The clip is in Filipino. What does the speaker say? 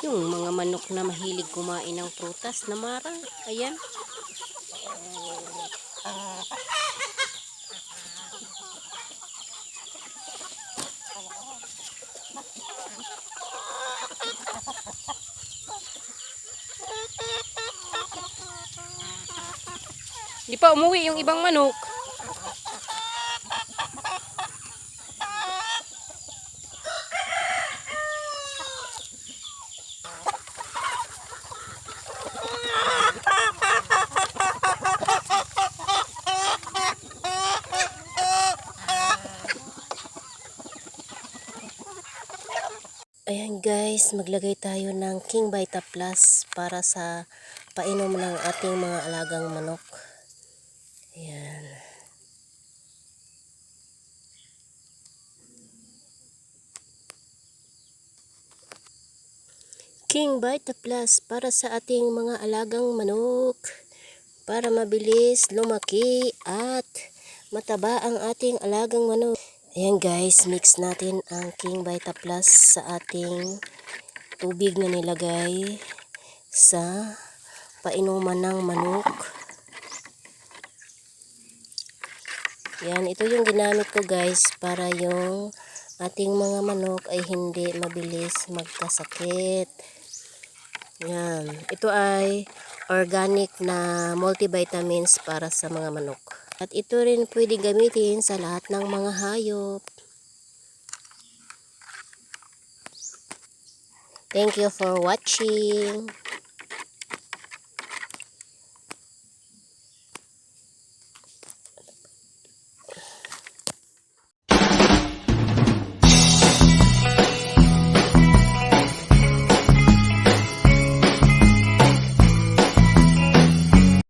Yung mga manok na mahilig kumain ng prutas na mara. Ayan. Di pa umuwi yung ibang manok. Ayan guys, maglagay tayo ng King Vita Plus para sa painom ng ating mga alagang manok. Ayan. King Vita Plus para sa ating mga alagang manok. Para mabilis lumaki at mataba ang ating alagang manok. Ayan guys, mix natin ang King Vita Plus sa ating tubig na nilagay sa painuman ng manok. Yan, ito yung ginamit ko guys para yung ating mga manok ay hindi mabilis magkasakit. Yan, ito ay organic na multivitamins para sa mga manok. At ito rin pwede gamitin sa lahat ng mga hayop. Thank you for watching.